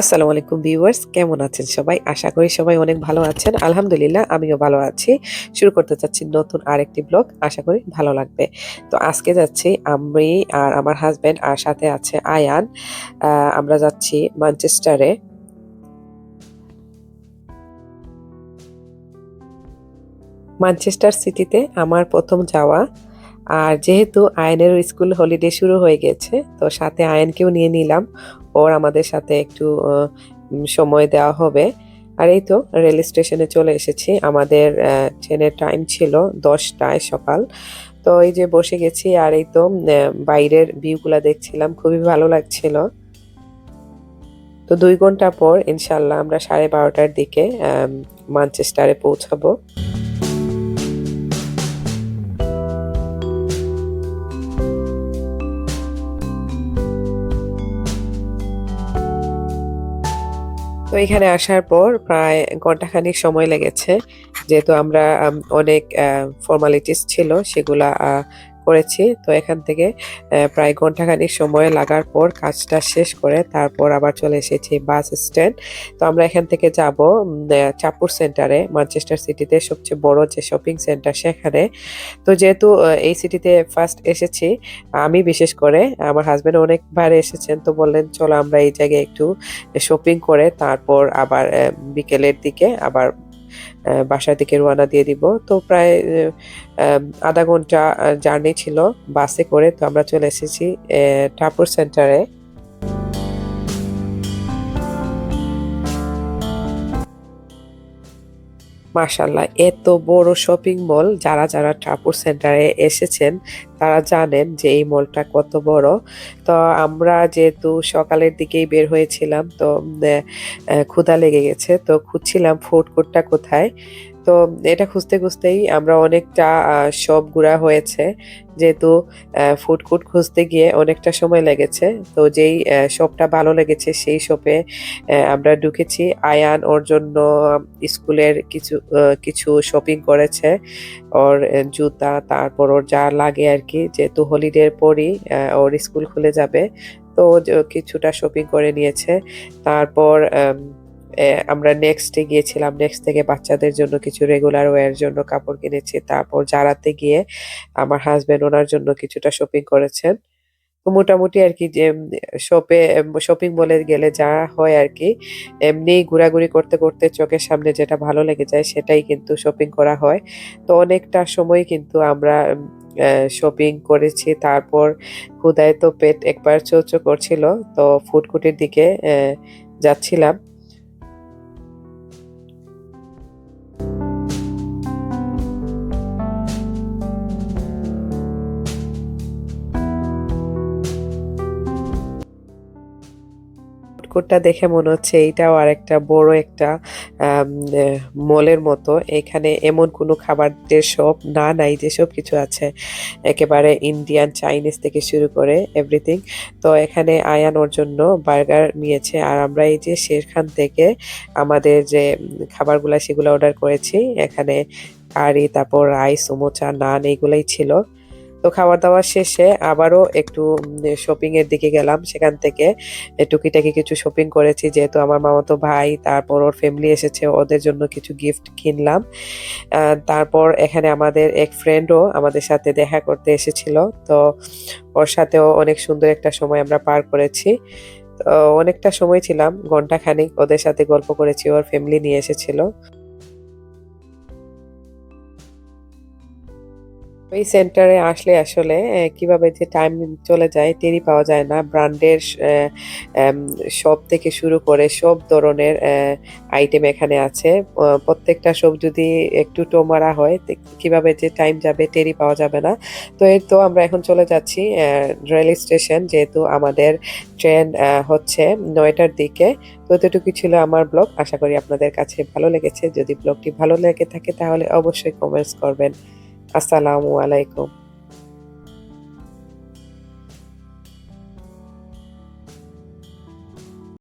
আসসালামু আলাইকুম ভিউয়ার্স, কেমন আছেন সবাই? আশা করি সবাই অনেক ভালো আছেন। আলহামদুলিল্লাহ, আমিও ভালো আছি। শুরু করতে চাচ্ছি নতুন আরেকটি ব্লগ, আশা করি ভালো লাগবে। তো আজকে যাচ্ছি আমি আর আমার হাজবেন্ড আর সাথে আছে আয়ান। আমরা যাচ্ছি ম্যানচেস্টারে ম্যানচেস্টার সিটিতে আমার প্রথম যাওয়া। আর যেহেতু আয়নের স্কুল হলিডে শুরু হয়ে গেছে তো সাথে আয়নকেও নিয়ে নিলাম। ওর আমাদের সাথে একটু সময় দেওয়া হবে। আর এই তো রেল স্টেশনে চলে এসেছি। আমাদের ট্রেনের টাইম ছিল দশটায় সকাল। তো এই যে বসে গেছি আর এই তো বাইরের ভিউগুলা দেখছিলাম খুবই ভালো লাগছিল। তো দুই ঘণ্টা পর ইনশাল্লাহ আমরা সাড়ে বারোটার দিকে আম, ম্যানচেস্টারে পৌঁছাবো। তো এখানে আসার পর প্রায় ঘন্টাখানিক সময় লেগেছে। যেহেতু আমরা অনেক ফর্মালিটিস ছিল সেগুলা করেছি। তো এখান থেকে প্রায় ঘন্টাখানিক সময় লাগার পর কাজটা শেষ করে তারপর আবার চলে এসেছি বাস স্ট্যান্ড। তো আমরা এখান থেকে যাব চাপুর সেন্টারে ম্যানচেস্টার সিটিতে সবচেয়ে বড় যে শপিং সেন্টার সেখানে। তো যেহেতু এই সিটিতে ফার্স্ট এসেছি, আমি বিশেষ করে, আমার হাজবেন্ড অনেকবার এসেছেন তো বললেন, চলো আমরা এই জায়গায় একটু শপিং করে তারপর আবার বিকেলের দিকে আবার আহ, বাসার দিকে রওনা দিয়ে দিব। তো প্রায় আধা ঘণ্টা জার্নি ছিল বাসে করে। তো আমরা চলে এসেছি টাপুর সেন্টারে। মাশাল্লাহ এত বড় শপিং মল যারা যারা টাপুর সেন্টারে এসেছেন তারা জানেন যে এই মলটা কত বড়। তো আমরা যেহেতু সকালের দিকেই বের হয়েছিলাম, তো ক্ষুধা লেগে গেছে। তো খুঁজছিলাম ফুড কোর্টটা কোথায়। তো এটা খুঁজতে খুঁজতেই আমরা অনেকটা সব ঘোরা হয়েছে। যেহেতু ফুড কোর্ট খুঁজতে গিয়ে অনেকটা সময় লেগেছে। তো যেই শপটা ভালো লেগেছে সেই শপে আমরা ঢুকেছি। আয়ান ওর জন্য স্কুলের কিছু কিছু শপিং করেছে। ওর জুতা, তারপর ওর যা লাগে আর কি যেহেতু হলিডের পরই ওর স্কুল খুলে যাবে। তো কিছুটা শপিং করে নিয়েছে। তারপর আমরা নেক্সটে গিয়েছিলাম। নেক্সট থেকে বাচ্চাদের জন্য কিছু রেগুলার ওয়ার জন্য কাপড় কিনেছি। তারপর জারাতে গিয়ে আমার হাজব্যান্ড ওনার জন্য কিছুটা শপিং করেছেন। তো মোটামুটি আর কি যে শপে শপিং মলে গেলে যা হয় আর কি এমনি ঘোরাঘুরি করতে করতে চোখের সামনে যেটা ভালো লেগে যায়, সেটাই কিন্তু শপিং করা হয়। তো অনেকটা সময় কিন্তু আমরা শপিং করেছি। তারপর ক্ষুদায় তো পেট একবার চৌচো করছিল তো ফুডকুটির দিকে যাচ্ছিলাম। ফুডকোর্টটা দেখে মনে হচ্ছে এইটাও আর একটা বড় একটা মলের মতো। এখানে এমন কোনো খাবারের শপ না নাই যে সব কিছু আছে, একেবারে ইন্ডিয়ান চাইনিজ থেকে শুরু করে এভরিথিং তো এখানে আয়ান ওর জন্য বার্গার নিয়েছে। আর আমরা এই যে সেখান থেকে আমাদের যে খাবারগুলা সেগুলো অর্ডার করেছি। এখানে কারি, তারপর রাইস, সমোচা, নান এইগুলাই ছিল। তো খাবার দাবার শেষে আবারও একটু শপিং এর দিকে গেলাম। সেখান থেকে টুকিটাকি কিছু শপিং করেছি। যেহেতু আমার মামাতো ভাই, তারপর ওর ফ্যামিলি এসেছে, ওদের জন্য কিছু গিফট কিনলাম। তারপর এখানে আমাদের এক ফ্রেন্ডও আমাদের সাথে দেখা করতে এসেছিল। তো ওর সাথেও অনেক সুন্দর একটা সময় আমরা পার করেছি। অনেকটা সময় ছিলাম ঘণ্টা খানিক ওদের সাথে গল্প করেছি, ওর ফ্যামিলি নিয়ে এসেছিল। এই সেন্টারে আসলে আসলে কীভাবে যে টাইম চলে যায় টেরই পাওয়া যায় না। ব্র্যান্ডের সব থেকে শুরু করে সব ধরনের আইটেম এখানে আছে। প্রত্যেকটা সব যদি একটু টো মারা হয় কীভাবে যে টাইম যাবে টেরি পাওয়া যাবে না। তো এই তো আমরা এখন চলে যাচ্ছি রেল স্টেশন যেহেতু আমাদের ট্রেন হচ্ছে নয়টার দিকে। তো এতটুকু ছিল আমার ব্লগ আশা করি আপনাদের কাছে ভালো লেগেছে। যদি ব্লগটি ভালো লেগে থাকে তাহলে অবশ্যই কমেন্টস করবেন। আসসালামু আলাইকুম।